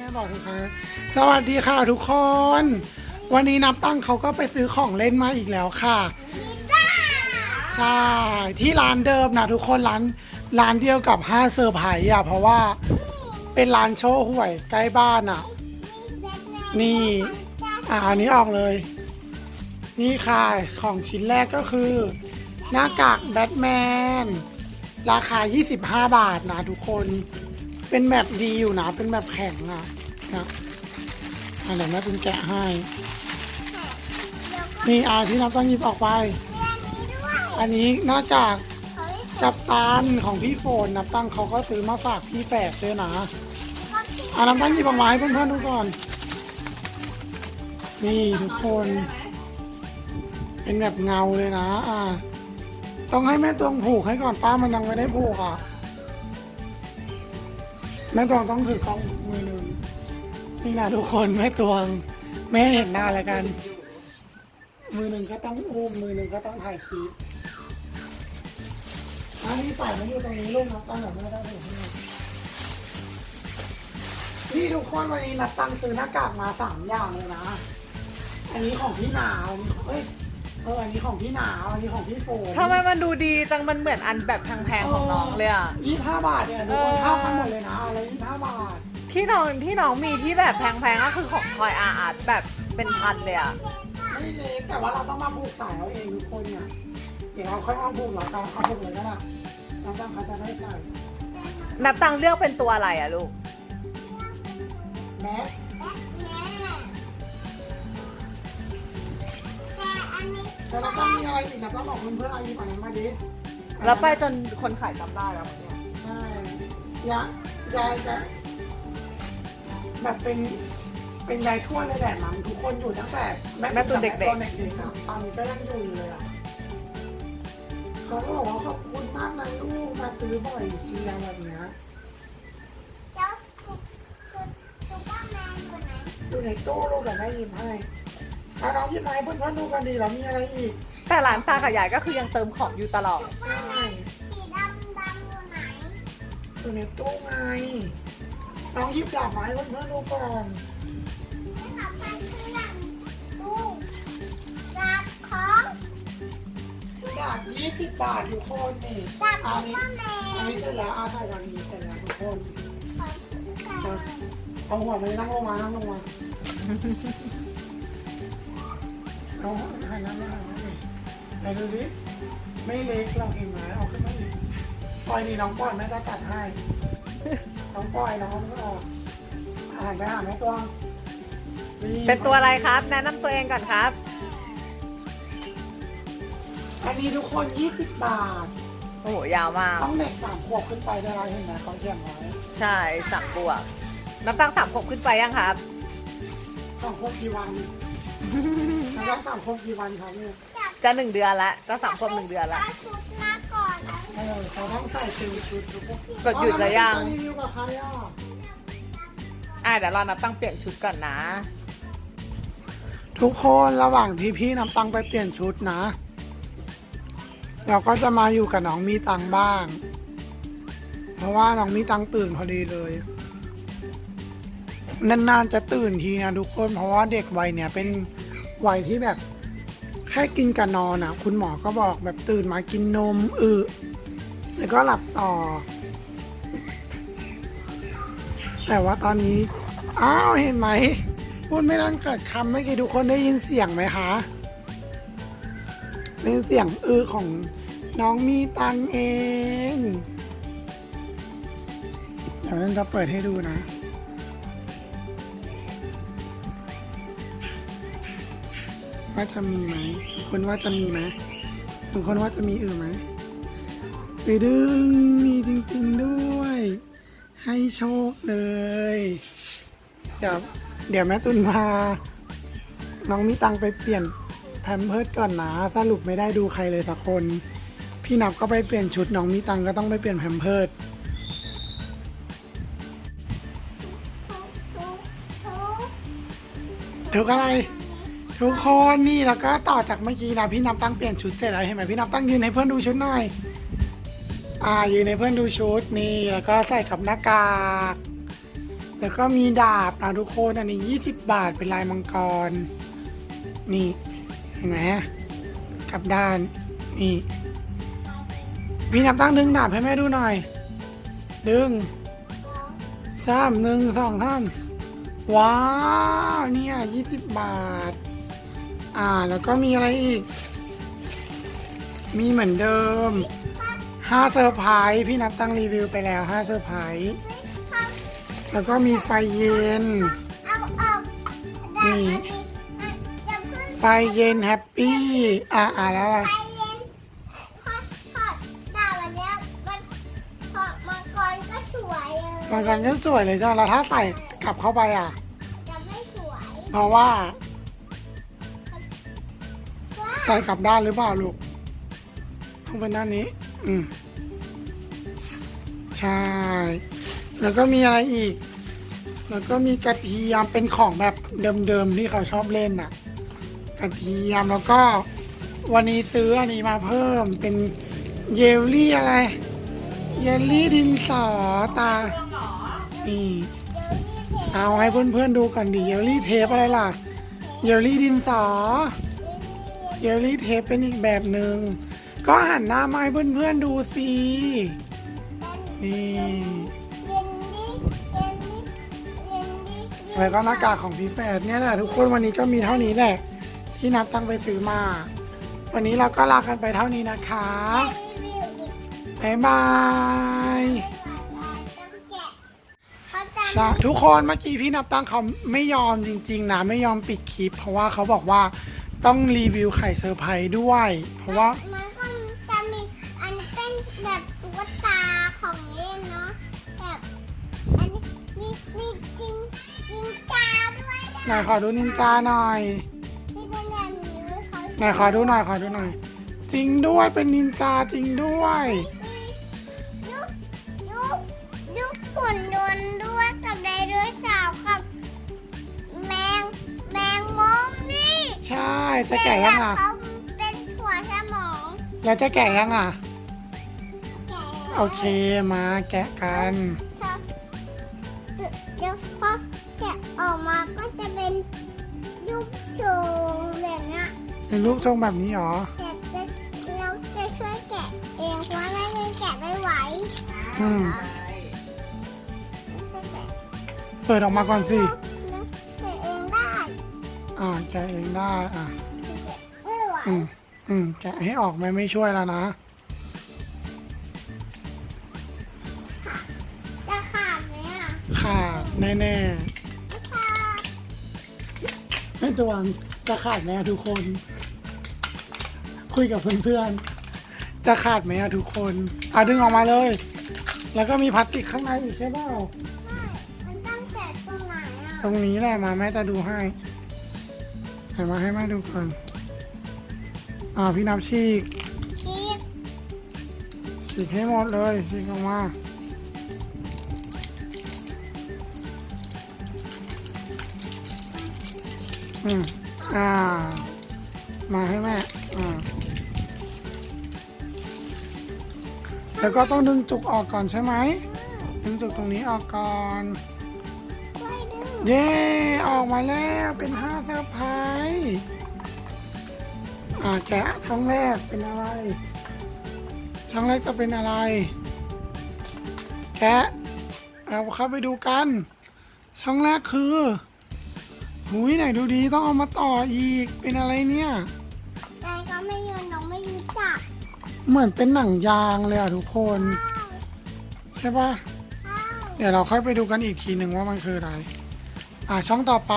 แม่บอกทุกครั้งสวัสดีค่ะทุกคน วันนี้นับตั้งเขาก็ไปซื้อของเล่นมาอีกแล้วค่ะ ใช่ ที่ร้านเดิมนะทุกคนร้านร้านเดียวกับห้าเซอร์ไพรส์อะเพราะว่าเป็นร้านโชว์หวยใกล้บ้านอะ นี่อ่าอันนี้ออกเลย นี่ค่ะของชิ้นแรกก็คือ หน้ากากแบทแมน ราคา 25 บาทนะทุกคน เป็นแบบดีอยู่นะ เป็นแบบแข็งอะนะอันไหนแม่เป็นแกะให้ นี่อาที่นับต้องหยิบออกไป อันนี้หน้ากากกัปตันของพี่โฟนนับตั้งเขาก็ซื้อมาฝากพี่แฝดด้วยนะอานับตั้งหยิบออกมาให้เพื่อนๆดูก่อน นี่ทุกคน เป็นแบบเงาเลยนะ อ่า ต้องให้แม่ตวงผูกให้ก่อนป้ามันยังไม่ได้ผูกอะ แม่ตวงต้องถือกล้องมือหนึ่งนี่นะทุกคนแม่ตวงแม่เห็นหน้าแล้วกัน มือหนึ่งก็ต้องอุ้มมือหนึ่งก็ต้องถ่ายคลิปอันนี้ใส่มาอยู่ตรงนี้ลูกนะตั้งแต่ไม่ได้ถือให้นี่ทุกคนวันนี้นัดตังซื้อหน้ากากมาสามอย่างเลยนะ อันนี้ของพี่หนาวเอ้ย อออันนี้ของพี่หนาวอันนี้ของพี่โฟนทำไมมันดูดีจังมันเหมือนอันแบบแพงๆของน้องเลยอะ ยี่ห้าบาทเนี่ยทุกคนเออเท่ากันหมดเลยนะอะไรยี่ห้าบาท ที่น้องที่น้องมีที่แบบแพงๆก็คือของทอยอาร์ตแบบเป็นพันเลยอะ ไม่เล็กแต่ว่าเราต้องมาผูกสายเอาเองทุกคนเนี่ยเดี๋ยวเราค่อยเอาผูกหรอกเราเอาผูกเลยก็ได้น้องตั้งเขาจะได้ใส่นับตังเลือกเป็นตัวอะไรอะลูกแมส แล้วเราต้องมีอะไรอีกนะต้องบอกเพื่อนๆอะไรอีกอันนั้นมาดิแล้วไปจนคนขายจำได้แล้วเนี่ยใช่ยายยายจะแบบเป็นเป็นยายทวดเลยแหละมั้งทุกคนอยู่ตั้งแต่ตอนเด็กๆอะตอนนี้ก็ยังอยู่อยู่เลยอะเขาก็บอกว่าขอบคุณมากนะลูกมาซื้อบ่อยเชียร์แบบเนี้ยอยู่ในตู้ลูกแต่แม่ยิ้มให้ อะน้องยิ้มให้เพื่อนๆดูกันดีแล้วมีอะไรอีกแต่หลานตากับยายก็คือยังเติมของอยู่ตลอด ใช่อยู่ในตู้ไงน้องหยิบดาบมาให้เพื่อนๆดูก่อนดาบยี่สิบบาททุกคนนี่อันนี้อันนี้เสร็จแล้วอาใส่วันนี้เสร็จแล้วทุกคนเอาหัวไปนั่งลงมานั่งลงมา เอาให้นั่งลงมาหน่อยไหนดูดิไม่เล็กเราเห็นไหมเอาขึ้นมาอีกปล่อยนี่น้องปล่อยแม่จะจัดให้ น้องปล่อยน้องก็ออกอ่านไปหาแม่ตัวงเป็นตัวอะไรครับ แนะนำตัวเองก่อนครับ อันนี้ทุกคน20บาท โอ้โห ยาวมาก ต้องเด็กสามขวบขึ้นไปได้ไรเห็นไหมเขาเขียนไว้ใช่สามบวกนับตังสามขวบขึ้นไปยังครับสามขวบกี่วัน แล้วก็สามขวบกี่วันครับเนี่ยจะหนึ่งเดือนละจะสามขวบหนึ่งเดือนละเออเขาต้องใส่ติวชุดทุกคนกดหยุดหรือยังเาแวมันจะรีวิวกับใครอะอะเดี๋ยวรอนับตังเปลี่ยนชุดก่อนนะ ทุกคนระหว่างที่พี่นำตังไปเปลี่ยนชุดนะ เราก็จะมาอยู่กับน้องมีตังบ้าง เพราะว่าน้องมีตังตื่นพอดีเลย นานๆจะตื่นทีนะทุกคนเพราะว่าเด็กวัยเนี่ยเป็นวัยที่แบบแค่กินกับนอนอะคุณหมอก็บอกแบบตื่นมากินนมอึแล้วก็หลับต่อ แต่ว่าตอนนี้อ้าวเห็นไหมพูดไม่ทันเกิดคำเมื่อกี้ทุกคนได้ยินเสียงไหมคะเป็นเสียงอือของน้องมีตังเอง เดี๋ยวนั้นจะเปิดให้ดูนะ ว่าจะมีไหมทุกคนว่าจะมีไหมทุกคนว่าจะมีอือไหมตืดึงมีจริงๆด้วย ให้โชคเลยเดี๋ยวเดี๋ยวแม่ตุนพาน้องมีตังไปเปลี่ยนแพมเพิร์ดก่อนนะสรุปไม่ได้ดูใครเลยสักคน พี่นับก็ไปเปลี่ยนชุดน้องมีตังก็ต้องไปเปลี่ยนแพมเพิร์ดทุกอะไร ทุกคนนี่แล้วก็ต่อจากเมื่อกี้นะพี่นับตั้งเปลี่ยนชุดเสร็จแล้วเห็นไหมพี่นับตั้งยืนให้เพื่อนดูชุดหน่อย อ่ายืนให้เพื่อนดูชุดนี่แล้วก็ใส่กับหน้ากาก แล้วก็มีดาบนะทุกคนอันนี้ 20 บาทเป็นลายมังกร นี่เห็นไหมกลับด้านนี่พี่นับตั้งดึงดาบให้แม่ดูหน่อย ดึงสามหนึ่งสองสามว้าว เนี่ยยี่สิบบาท อ่า แล้วก็มีอะไรอีก มีเหมือนเดิมห้าเซอร์ไพรส์พี่นับตั้งรีวิวไปแล้วห้าเซอร์ไพรส์แล้วก็มีไฟเย็น เอาออกนี่ ไฟเย็นแฮปปี้ อ่าอ่าแล้วอะไร ไปเย็นพอพอดาวันเนี้ยมันพอมังกรก็สวยเลยมันกันก็สวยเลยจ้ะแล้วถ้าใส่กลับเข้าไปอะ จะไม่สวย เพราะว่าาใส่กลับด้านหรือเปล่าลูกต้องเป็นด้านนี้ อืมใช่ แล้วก็มีอะไรอีก แล้วก็มีกระเทียมเป็นของแบบเดิมๆที่เขาชอบเล่นน่ะ กระเทียมแล้วก็ วันนี้ซื้ออันนี้มาเพิ่มเป็นเยลลี่อะไร เยลลี่ดินสอตา นี่เดี๋ยวนี่เพจเอาให้เพื่อนๆดูก่อนดิ เยลลี่เทปอะไรล่ะ เยลลี่ดินสอ เยลลี่เทปเป็นอีกแบบหนึ่งก็หันหน้ามาให้เพื่อนๆดูสินี่เย็นนี่เย็นนี่เย็นนี่แล้วก็หน้ากากของพี่แฝดเนี่ยแหละทุกคนวันนี้ก็มีเท่านี้แหละ ที่นับตั้งไปซื้อมา วันนี้เราก็ลากันไปเท่านี้นะคะบายบายใช่ทุกคนเมื่อกี้พี่นับตั้งเขาไม่ยอมจริง ๆ นะ ไม่ยอมปิดคลิป เพราะว่าเขาบอกว่า ต้องรีวิวไข่เซอร์ไพรส์ด้วย เพราะว่ามันก็จะมีอันนี้เป็นแบบตุ๊กตาของเล่นเนาะแบบอันนี้มีมีจริงจริงจ้าด้วยไหนขอดูนินจาหน่อยนี่เป็นแบบนี้เขาไหนขอดูหน่อยขอดูหน่อย จริงด้วยเป็นนินจาจริงด้วยยุกยุกยุกหุ่นยนต์ด้วย ใช่ จะแก่ยังอะ เขาเป็นหัวสมองแล้วจะแก่ยังอะ แก่โอเค มาแกะกัน ครับเดี๋ยวพอแกะออกมาก็จะเป็นรูปทรงแบบเนี้ยเป็นรูปทรงแบบนี้เหรอ แต่จะเราจะช่วยแกะเองเพราะว่าแม่ยังแกะไม่ไหวอืม จะแกะเปิดออกมาก่อนสิแกะเองได้ อ่าแกะเองได้อะแกะไม่ไหวอืมอืมแกะให้ออกไหมไม่ช่วยแล้วนะจะขาดไหมอะขาดแน่ไม่ขาดๆไม่ตวงจะขาดไหมอะทุกคน คุยกับเพื่อนๆจะขาดไหมอะทุกคนอะดึงออกมาเลย แล้วก็มีพลาสติกข้างในอีกใช่เปล่า ไม่มันต้องแกะตรงไหนอะ ตรงนี้แหละมาแม่จะดูให้ไห นมาให้แม่ดูก่อนอ่าพี่นับฉีกคิดฉีกให้หมดเลยฉีกออกมาอืมอ่า มาให้แม่อ่าแล้วก็ต้องดึงจุกออกก่อนใช่ไหมดึงจุกตรงนี้ออกก่อน เย้ ออกมาแล้วเป็นห้าเซอร์ไพรส์อ่าแกะช่องแรกเป็นอะไร ช่องแรกจะเป็นอะไร แกะเอาเข้าไปดูกัน ช่องแรกคือหุยไหนดูดีต้องเอามาต่ออีกเป็นอะไรเนี่ยนายก็ไม่ยอมน้องไม่รู้จักเหมือนเป็นหนังยางเลยอะทุกคน ใช่ปะอ้าวเดี๋ยวเราค่อยไปดูกันอีกทีหนึ่งว่ามันคืออะไร อ่าช่องต่อไป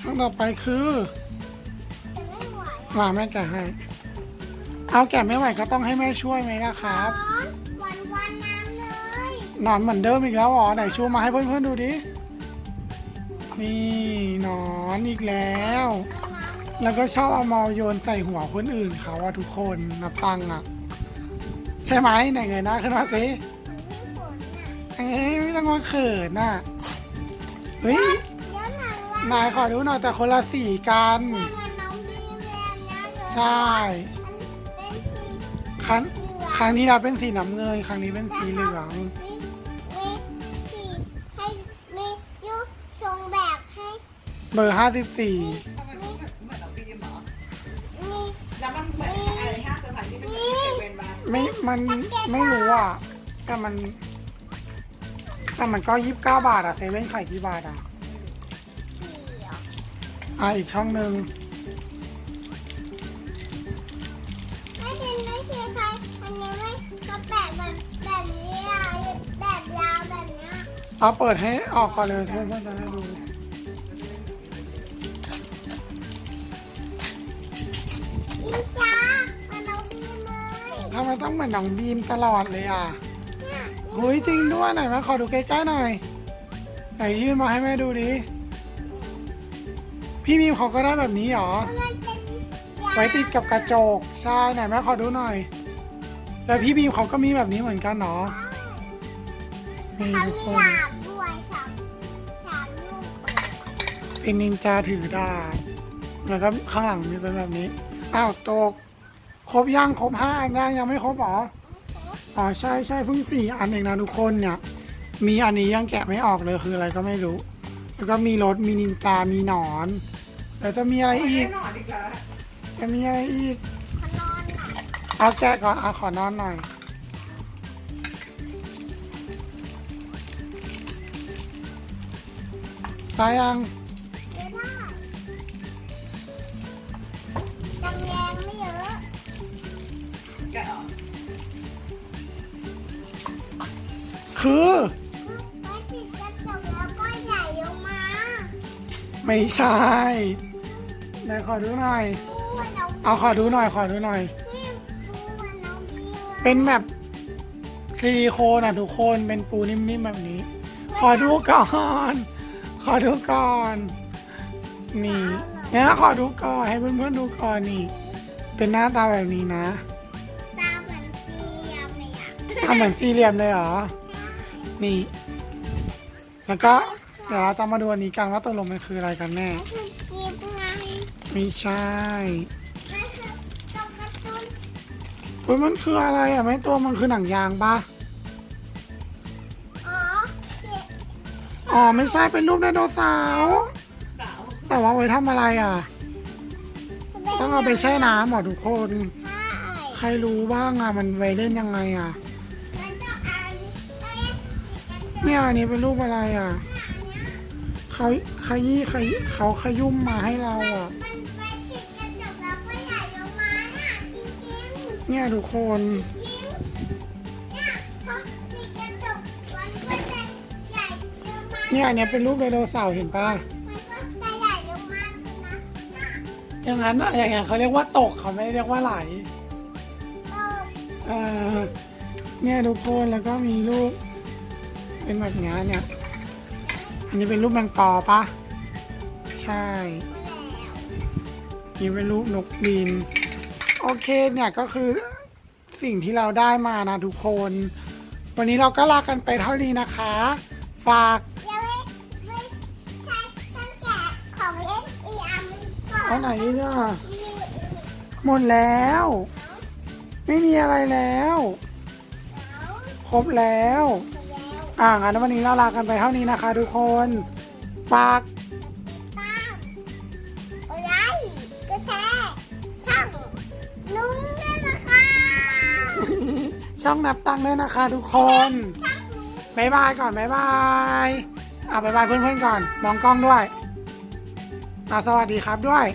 ช่องต่อไปคือแต่ไม่ไหวมาแม่แกะให้ เอาแกะไม่ไหวก็ต้องให้แม่ช่วยไหมล่ะครับร้อนวันวันๆน้ำเลยหนอนเหมือนเดิมอีกแล้วเหรอไหนชูมาให้เพื่อนๆดูดิ นี่หนอนอีกแล้ว แล้วก็ชอบเอามาโยนใส่หัวคนอื่นเขาอะทุกคนนับตังอะ ใช่ไหมไหนเงยหน้าขึ้นมาสิมีฝนอะเอ้ยไม่ต้องมาเขินน่ะเฮ้ยเยอะหนังว่านายขอดูหน่อยแต่คนละสีกันแต่มันน้องบีแวนนะเยอะใช่เป็นฝครั้งครั้งที่เราเป็นสีน้ำเงินครั้งนี้เป็นสีเหลืองมีมีสีให้มียุทรงแบบให้เบอร์ห้าสิบสี่ ไม่มันไม่รู้อะ แต่มัน แต่มันก็ยี่สิบเก้าบาทอะเซเว่นขายกี่บาทอะอะอีกช่องหนึ่งไม่ใช่ไม่ใช่ใครอันนี้ไม่เขาแปะแบบแบบนี้อะแบบยาวแบบเนี้ยเอาเปิดให้ออกก่อนเลยเพื่อนๆจะได้ดู ทำไมต้องเหมือนน้องบีมตลอดเลยอะเนี่ยหุยจริงด้วยไหนมาขอดูใกล้ๆหน่อย ไหนยื่นมาให้แม่ดูดิ พี่บีมเขาก็ได้แบบนี้เหรอมันเป็นยาไว้ติดกับกระจก ใช่ไหนแม่ขอดูหน่อย แล้วพี่บีมเขาก็มีแบบนี้เหมือนกันเนาะนี่เขาทุกมีคนดาบด้วยสามสามลูกเป็นนินจาถือดาบแล้วก็ข้างหลังมีเป็นแบบนี้ อ้าวตก ครบยังครบห้าอันยังยังไม่ครบหรออ๋อใช่ใช่เพิ่งสี่อันเองนะทุกคนเนี่ย มีอันนี้ยังแกะไม่ออกเลยคืออะไรก็ไม่รู้ แล้วก็มีรถมีนินจามีหนอนแล้วจะมีอะไรอีก จะมีอะไรอีกเขานอนหน่อยเอาแกะก่อนเอาขอนอนหน่อยตายยังจำแรงไม่เยอะ แกะเหรอคือไว้ติดกระจกแล้วก็ใหญ่ลงมาไม่ใช่ไหนขอดูหน่อยดูว่าเราเอาขอดูหน่อย ขอดูหน่อยพี่ดูว่าเราดีว่าเป็นแบบซิลิโคนอะทุกคนเป็นปูนิ่มๆแบบนี้ ขอดูก่อน ขอดูก่อน นี่เนี่ยขอดูก่อนให้เพื่อนๆดูก่อนนี่ เป็นหน้าตาแบบนี้นะ ทำเหมือนสี่เหลี่ยมเลยเหรอ นี่ แล้วก็เดี๋ยวเราจะมาดูอันนี้กันว่าตกลงมันคืออะไรกันแน่คือกีบไงไม่ใช่นั่นคือตรงการ์ตูนเฮ้ยมันคืออะไรอะไม่ตัวมันคือหนังยางปะอ๋อเจ็บอ๋อไม่ใช่เป็นรูปไดโนเสาร์สาวแต่ว่าไว้ทำอะไรอะ ต้องเอาไปแช่น้ำเหรอทุกคนใช่ใครรู้บ้างอะมันไว้เล่นยังไงอะ เนี่ยอันนี้เป็นรูปอะไรอะเขาขยี้ขยี้เขาขยุ่มมาให้เราอะ เนี่ยทุกคนเนี่ยอันก็จะใหญ่ลงมาเนี่ยอันเนี้ยเป็นรูปไดโนเสาร์เห็นปะอย่างนั้นอะอย่างนั้นเขาเรียกว่าตกเขาไม่เรียกว่าไหลเออเนี่ยทุกคนแล้วก็มีรูป เป็นแบบนี้เนี่ย อันนี้เป็นรูปแมงปอปะใช่แล้วนี่เป็นรูปนกบิน โอเคเนี่ยก็คือสิ่งที่เราได้มานะทุกคน วันนี้เราก็ลากันไปเท่านี้นะคะ ฝากยังไม่ไม่ใช่ฉันแกะของเล่นอีอันนี้ก่อนเอาไหนดีเนี่ยอีวิวอีกหมดแล้ว ไม่มีอะไรแล้วแล้วครบแล้วแล้ว อ่างั้นวันนี้เราลากันไปเท่านี้นะคะ ทุกคนฝากตามอะไรกระแทกช่างนุ่มด้วยนะคะช่องนับตังค์ด้วยนะคะ ทุกคนช่างนุ่มบายบายก่อนบายบายอ่าบายบายเพื่อนๆก่อนมองกล้องด้วยอ่าสวัสดีครับด้วย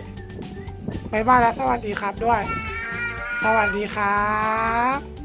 บายบายและสวัสดีครับด้วย สวัสดีครับ